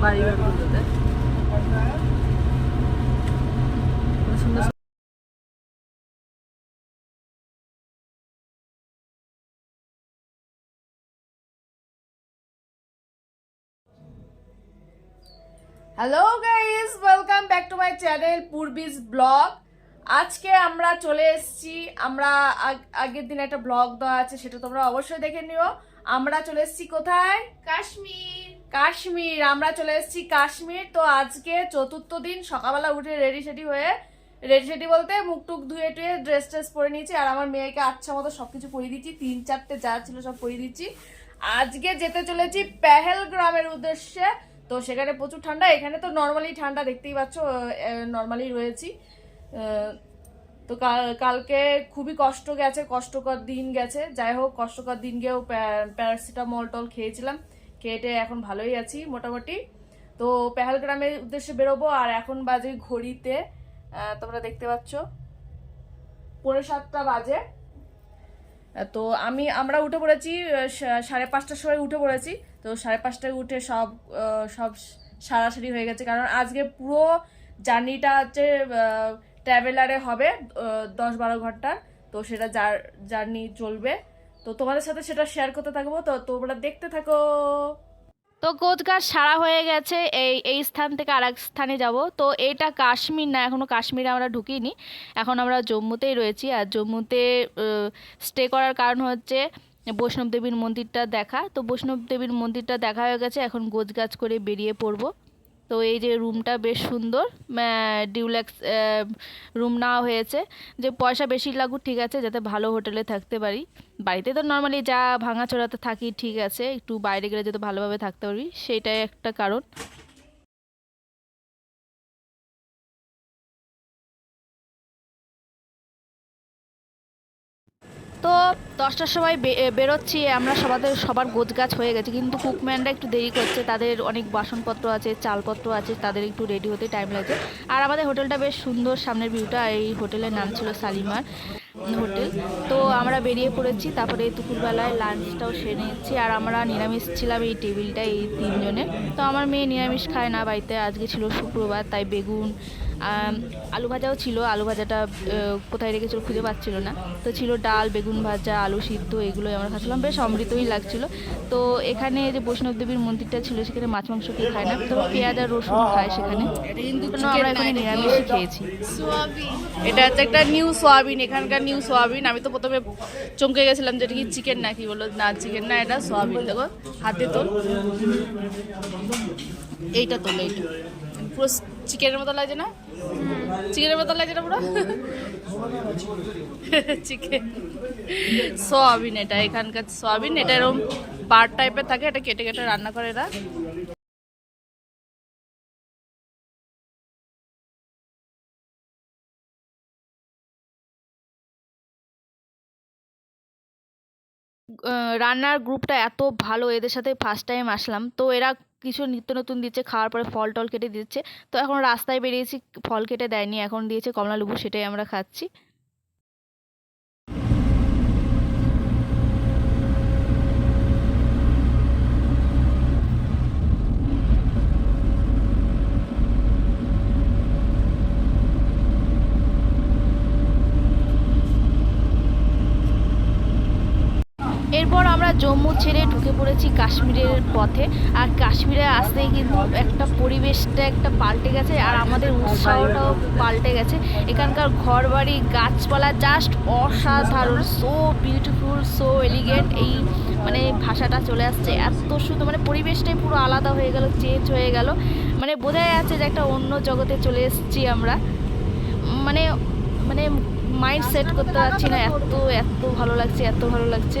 বাড়িঘরগুলোতে সুন্দর hello guys welcome back to my channel পূর্বিস blog আজকে আমরা চলে এসেছি আমরা আগ- আগের দিন একটা ব্লগ দেওয়া আছে সেটা তোমরা অবশ্যই দেখে নিও। আমরা চলে এসেছি কোথায়? কাশ্মীর। কাশ্মীর, আমরা চলে এসেছি কাশ্মীর। তো আজকে চতুর্থ দিন, সকালবেলা উঠে রেডি সেডি হয়ে রেডি সেডি বলতে মুখ টুক ধুয়ে টুয়ে ড্রেস ট্রেস পরে নিয়েছি। আর আমার মেয়েকে আচ্ছা মতো সবকিছু পরিয়ে দিচ্ছি, তিন চারটে যা ছিল সব পরিয়ে দিচ্ছি। আজকে যেতে চলেছি পেহেলগ্রামের উদ্দেশ্যে। তো সেখানে প্রচুর ঠান্ডা, এখানে তো নর্মালি ঠান্ডা দেখতেই পাচ্ছ নর্মালি রয়েছি। তো কাল- কালকে খুবই কষ্ট গেছে, কষ্টকর দিন গেছে। যাই হোক, কষ্টকর দিন গিয়েও প্যা- প্যারাসিটামল টল খেয়েছিলাম। খেয়েটে এখন ভালোই আছি মোটামুটি। তো পেহালগ্রামের উদ্দেশ্যে বেরোবো, আর এখন বাজে ঘড়িতে তোমরা দেখতে পাচ্ছ। পনেরো সাতটা বাজে। তো আমি, আমরা উঠে পড়েছি সাড়ে পাঁচটার সময় উঠে পড়েছি। তো সাড়ে পাঁচটায় উঠে সব সব সারাসারি হয়ে গেছে। কারণ আজকে পুরো জার্নিটা হচ্ছে ট্রাভেলারে হবে দশ বারো ঘণ্টার। তো সেটা জার্নি চলবে। তো তোমাদের সাথে সেটা শেয়ার করতে থাকব, তো তোমরা দেখতে থাকো। তো কোচকার সারা হয়ে গেছে, এই এই স্থান থেকে আর এক স্থানে যাব। তো এটা কাশ্মীর না এখনও কাশ্মীরে আমরা ঢুকিনি। এখন আমরা জম্মুতেই রয়েছি, আর জম্মুতে স্টে করার কারণ হচ্ছে বৈষ্ণব দেবীর মন্দিরটা দেখা। তো বৈষ্ণব দেবীর মন্দিরটা দেখা হয়ে গেছে, এখন গোছগাছ করে বেরিয়ে পড়ব। তো এই যে রুমটা বেশ সুন্দর ডিউলেক্স রুম নেওয়া হয়েছে। যে পয়সা বেশি লাগুক, ঠিক আছে, যাতে ভালো হোটেলে থাকতে পারি। বাড়িতে তো নর্মালি যা ভাঙাচোরাতে থাকি, ঠিক আছে, একটু বাইরে গেলে যাতে ভালোভাবে থাকতে পারি, সেটাই একটা কারণ। তো দশটার সময় বেরোচ্ছি, আমরা সবাদের, সবার গোছগাছ হয়ে গেছে, কিন্তু কুকম্যানরা একটু দেরি করছে, তাদের অনেক বাসনপত্র আছে, চালপত্র আছে, তাদের একটু রেডি হতে টাইম লাগছে। আর আমাদের হোটেলটা বেশ সুন্দর, সামনের ভিউটা এই হোটেলের নাম ছিল শালিমার হোটেল। তো আমরা বেরিয়ে পড়েছি, তারপরে দুপুরবেলায় লাঞ্চটাও সেরে নিচ্ছি, আর আমরা নিরামিষ ছিলাম এই টেবিলটা এই তিনজনের তো আমার মেয়ে নিরামিষ খায় না, বাড়িতে আজকে ছিল শুক্রবার, তাই বেগুন আলু ভাজাও ছিল আলু ভাজাটা কোথায় রেখেছিল খুঁজে পাচ্ছিল না। তো ছিল ডাল বেগুন ভাজা আলু সিদ্ধ এগুলোই আমরা খাচ্ছিলাম বেশ অমৃতই লাগছিল। তো এখানে যে বৈষ্ণব দেবীর মন্দিরটা ছিল সেখানে মাছ মাংস কেউ খায় না তো পেঁয়াজ আর রসুন খায় সেখানে। আমরা এখানে নিরামিষই খেয়েছি। এটা হচ্ছে একটা নিউ সোয়াবিন এখানকার নিউ সোয়াবিন। আমি তো প্রথমে চমকে গেছিলাম যেটা কি চিকেন না কি বলো না চিকেন না এটা সোয়াবিন। দেখো হাতে তোল। এইটা তোল এইটা। পুরো চিকেনের মতো লাগছে না? চিকেনের মতো লাগছে না পুরো? চিকেন। সোয়াবিন এটা, এখানকার সোয়াবিন, এটা এরকম বার টাইপের থাকে, এটা কেটে কেটে রান্না করে এরা। রান্নার গ্রুপটা এত ভালো, এদের সাথে ফার্স্ট টাইম আসলাম। তো এরা কিছু নিত্য নতুন দিচ্ছে, খাওয়ার পরে ফল টল কেটে দিচ্ছে। তো এখন রাস্তায় বেরিয়েছি, ফল কেটে দেয়নি, এখন দিয়েছে কমলা লেবু সেটাই আমরা খাচ্ছি এরপর আমরা জম্মু ছেড়ে ঢুকে পড়েছি কাশ্মীরের পথে। আর কাশ্মীরে আসতেই কিন্তু একটা পরিবেশটা একটা পাল্টে গেছে আর আমাদের উৎসাহটাও পাল্টে গেছে। এখানকার ঘরবাড়ি, গাছপালা জাস্ট অসাধারণ সো বিউটিফুল সো এলিগেন্ট এই মানে ভাষাটা চলে আসছে। এত সুন্দর মানে পরিবেশটাই পুরো আলাদা হয়ে গেল চেঞ্জ হয়ে গেল। মানে বোঝা যাচ্ছে যে একটা অন্য জগতে চলে এসেছি আমরা। মানে মানে মাইন্ড সেট করতে পারছি না। এত এত ভালো লাগছে, এত ভালো লাগছে।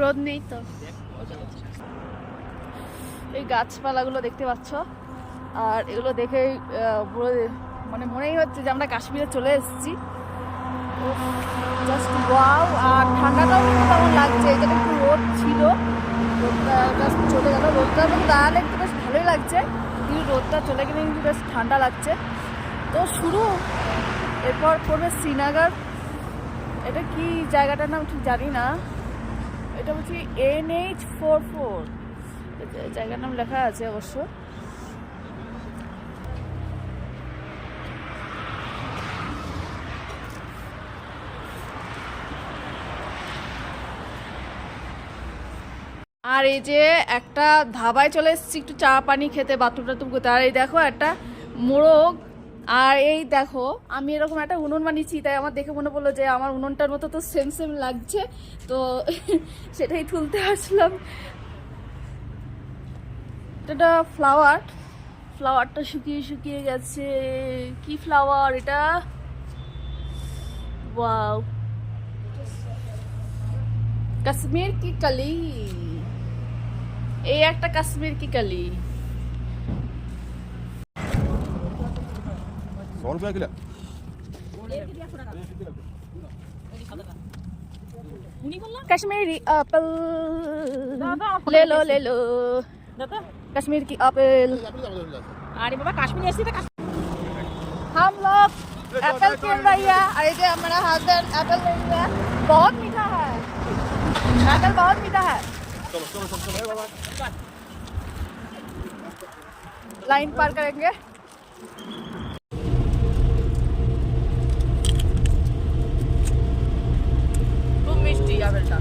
রোদে নেই তো। এই গাছপালাগুলো দেখতে পাচ্ছ? আর এগুলো দেখে মানে মনেই হচ্ছে যে আমরা কাশ্মীরে চলে এসেছি। জাস্ট ওয়াও আর ঠান্ডাটাও কিন্তু তেমন লাগছে? এখানে একটু রোদ ছিল। রোদটা জাস্ট চলে গেল। রোদটা দাঁড়ালে একটু বেশ ভালোই লাগছে। কিন্তু রোদটা চলে গেলে কিন্তু বেশ ঠান্ডা লাগছে। তো শুরু। এরপর পড়বে শ্রীনগর। এটা কি জায়গাটার নাম ঠিক জানি না। এটা বলছি এন এইচ ফোর ফোর। জায়গার নাম লেখা আছে অবশ্য। আর এই যে একটা ধাবায় চলে এসেছি, একটু চা পানি খেতে বাথরুম টাথরুম করতে। আর এই দেখো একটা মোরগ, আর এই দেখো, আমি এরকম একটা উনুন বানিয়েছি, তাই আমার দেখে মনে পড়ল যে আমার উনুনটার মতো তো সেম সেম লাগছে। তো সেটাই তুলতে আসলাম। এটা ফ্লাওয়ার ফ্লাওয়ারটা শুকিয়ে শুকিয়ে গেছে। কি ফ্লাওয়ার এটা? কাশ্মীর কি কালি? এই একটা কাশ্মীর কি কালি सौ रुपया किलो कश्मीरी एप्पल ले लो ले लो कश्मीर की एप्पल আরে বাবা কাশ্মীর এসেছি তো हम लोग एप्पल खेल रही है अरे जो हमारा हस्बैंड एप्पल ले लिया है बहुत मीठा है एप्पल बहुत मीठा है लाइन पार करेंगे খুব মিষ্টি আপেলটা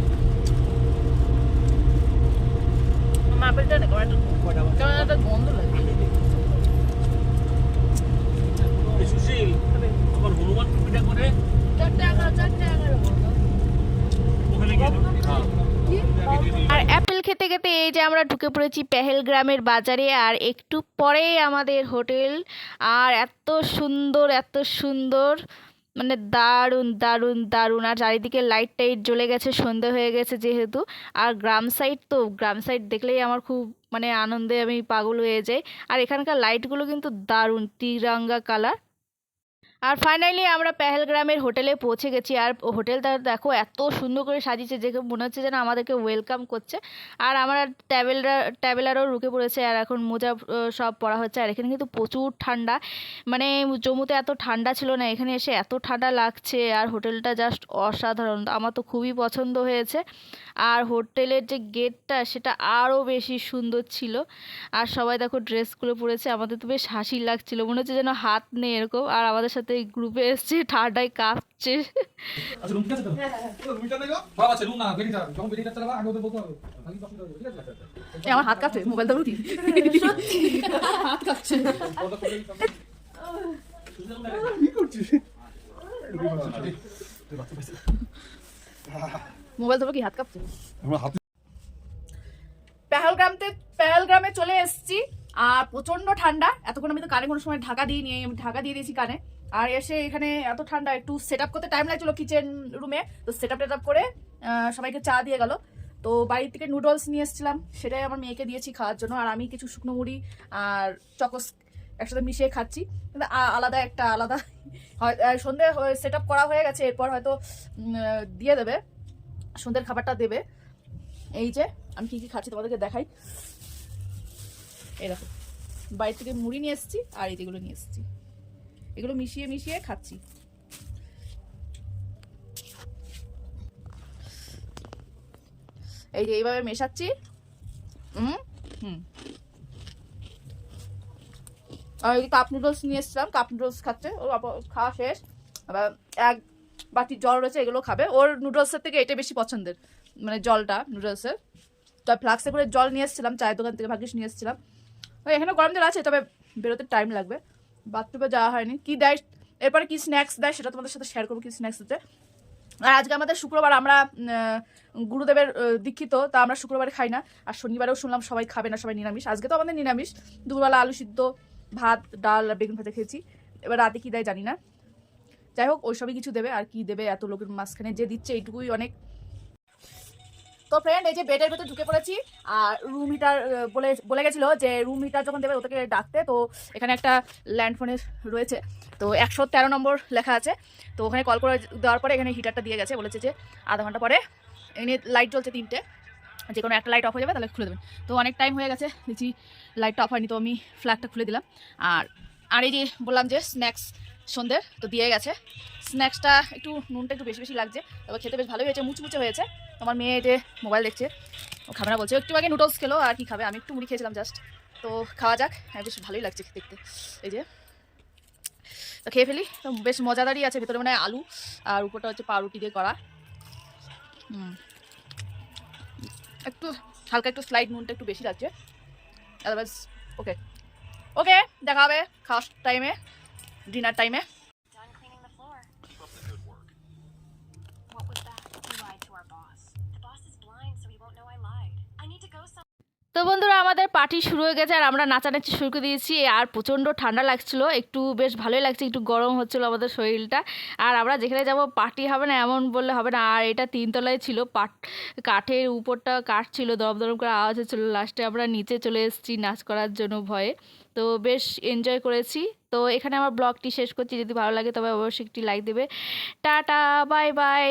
আমার আপেলটা না কেমন একটা- কেমন একটা গন্ধ লাগে আমরা ঢুকে পড়েছি পেহেলগ্রামের বাজারে আর একটু পরেই আমাদের হোটেল। আর এত সুন্দর এত সুন্দর। মানে দারুণ দারুণ দারুণ। আর চারিদিকে লাইট টাইট জ্বলে গেছে, সন্ধে হয়ে গেছে যেহেতু। আর গ্রাম সাইড তো, গ্রাম সাইড দেখলেই আমার খুব মানে আনন্দে আমি পাগল হয়ে যাই। আর এখানকার লাইটগুলো কিন্তু দারুণ, তিরঙ্গা কালার আর ফাইনালি আমরা পেহেলগ্রামের হোটেলে পৌঁছে গেছি। আর হোটেলটা দেখো এত সুন্দর করে সাজিয়েছে যে মনে হচ্ছে যেন আমাদেরকে ওয়েলকাম করছে। আর আমার ট্রাভেলার ট্রাভেলারও ঢুকে পড়েছে আর এখন মোজা সব পরা হচ্ছে। আর এখানে কিন্তু প্রচুর ঠান্ডা। মানে জম্মুতে এত ঠান্ডা ছিল না, এখানে এসে এত ঠান্ডা লাগছে। আর হোটেলটা জাস্ট অসাধারণ। আমার তো খুবই পছন্দ হয়েছে। আর হোটেলের যে গেটটা সেটা আরও বেশি সুন্দর ছিল। আর সবাই দেখো ড্রেসগুলো পরেছে আমাদের তো বেশ হাসি লাগছিল। মনে হচ্ছে যেন হাত নেই এরকম। আর আমাদের সাথে গ্রুপে এসছে ঠান্ডায় কাঁপছে। আচ্ছা রুম ঠিক আছে তো? রুমটা নেই বাবা আছে রুম না বেরিয়ে যা যখন বেরিয়ে যাচ্ছে আগে ওদের বলতে হবে। খালি কষ্ট হবে ঠিক আছে এ আমার হাত কাঁপছে মোবাইল ধরো হাত কাঁপছে। মোবাইল ধরো কি হাত কাঁপছে? আমরা হাত পেহেলগ্রামতে পেহেলগ্রামে চলে এসেছি। আর প্রচণ্ড ঠান্ডা। এতক্ষণ আমি তো কানে কোনো সময় ঢাকা দিয়ে নিয়ে আমি ঢাকা দিয়ে দিয়েছি কানে। আর এসে এখানে এত ঠান্ডা, একটু সেট করতে টাইম লাগছিল কিচেন রুমে তো সেট আপ করে সবাইকে চা দিয়ে গেল। তো বাড়ির থেকে নুডলস নিয়ে এসেছিলাম, সেটাই আমার মেয়েকে দিয়েছি খাওয়ার জন্য। আর আমি কিছু শুকনো মুড়ি আর চকস একসাথে মিশিয়ে খাচ্ছি। কিন্তু আলাদা একটা আলাদা হয় সন্ধে সেট আপ করা হয়ে গেছে, এরপর হয়তো দিয়ে দেবে, সন্ধ্যের খাবারটা দেবে। এই যে, আমি কী কী খাচ্ছি তোমাদেরকে দেখাই। এরকম দেখো বাড়ি থেকে মুড়ি নিয়ে এসেছি আর এই যেগুলো নিয়ে এসেছি। এগুলো মিশিয়ে মিশিয়ে খাচ্ছি। এই যে এইভাবে মেশাচ্ছি। হুম হুম। আর এই কাপ নুডলস নিয়ে এসেছিলাম কাপ নুডলস খাচ্ছে ও আবার খাওয়া শেষ। আবার এক বাটি জল রয়েছে, এগুলো খাবে। ওর নুডলসের থেকে এটা বেশি পছন্দের মানে জলটা নুডলসের তো ফ্লাক্সে করে জল নিয়ে এসেছিলাম, চায়ের দোকান থেকে ভাগ্যিস নিয়ে এসেছিলাম। এখানে গরম জল আছে, তবে বেরোতে টাইম লাগবে। বাথরুমে যাওয়া হয়নি। কি দেয় এরপরে কি স্ন্যাক্স দেয় সেটা তোমাদের সাথে শেয়ার করব, কি স্ন্যাক্স হচ্ছে। আর আজকে আমাদের শুক্রবার, আমরা গুরুদেবের দীক্ষিত, তা আমরা শুক্রবারে খাই না। আর শনিবারেও শুনলাম সবাই খাবে না, সবাই নিরামিষ। আজকে তো আমাদের নিরামিষ। দুপুরবেলা আলু সিদ্ধ, ভাত, ডাল আর বেগুন ভাজা খেয়েছি। এবার রাতে কি দেয় জানি না। যাই হোক, ওইসবই কিছু দেবে, আর কি দেবে এত লোকের মাঝখানে যে দিচ্ছে, এইটুকুই অনেক। তো ফ্রেন্ড এই যে বেডের ভেতর ঢুকে পড়েছি, আর রুম হিটার বলে বলে গেছিল যে রুম হিটার যখন দেবে ওটাকে ডাকতে, তো এখানে একটা ল্যান্ড ফোনে রয়েছে। তো একশো তেরো নম্বর লেখা আছে। তো ওখানে কল করে দেওয়ার পরে এখানে হিটারটা দিয়ে গেছে। বলেছে যে আধা ঘণ্টা পরে এখানে লাইট জ্বলছে তিনটে। যে কোনো একটা লাইট অফ হয়ে যাবে, তাহলে খুলে দেবেন। তো অনেক টাইম হয়ে গেছে, দেখছি লাইটটা অফ হয়নি, তো আমি ফ্ল্যাগটা খুলে দিলাম। আর আর এই যে বললাম যে স্ন্যাক্স সন্ধ্যের, তো দিয়ে গেছে। স্ন্যাক্সটা একটু, নুনটা একটু বেশি বেশি লাগছে। তবে খেতে বেশ ভালোই হয়েছে, মুচমুচে হয়েছে। আমার মেয়ে যে মোবাইল দেখছে, ও খাবে না বলছে। একটু আগে নুডলস খেলো, আর কি খাবে? আমি একটু মুড়ি খেয়েছিলাম জাস্ট তো খাওয়া যাক হ্যাঁ বেশ ভালোই লাগছে দেখতে। এই যে, তো খেয়ে ফেলি। তো বেশ মজাদারই আছে, ভেতরে মানে আলু, আর উপরটা হচ্ছে পাউরুটি দিয়ে করা। একটু, হালকা একটু স্লাইড নুনটা একটু বেশি লাগছে। আদারওয়াইজ ওকে ওকে দেখা হবে খাওয়ার টাইমে ডিনার টাইমে Done cleaning the floor. What was that? You lied to our boss. The boss is blind, so he won't know I lied. I need to go somewhere. তো বন্ধুরা আমাদের পার্টি শুরু হয়ে গেছে আর আমরা নাচানাচি শুরু করে দিয়েছি আর প্রচণ্ড ঠান্ডা লাগছিল একটু বেশ ভালোই লাগছে একটু গরম হচ্ছিল আমাদের শরীরটা আর আমরা যেখানে যাব পার্টি হবে না এমন বললে হবে না আর এটা তিনতলায় ছিল পাট কাঠের উপরটা কাঠ ছিল দরম দরম করে আওয়াজ হচ্ছিল লাস্টে আমরা নিচে চলে এসেছি নাচ করার জন্য ভয়ে তো বেশ এনজয় করেছি তো এখানে আমার ব্লগটি শেষ করছি। যদি ভালো লাগে তবে অবশ্যই একটি লাইক দেবে। Tata bye bye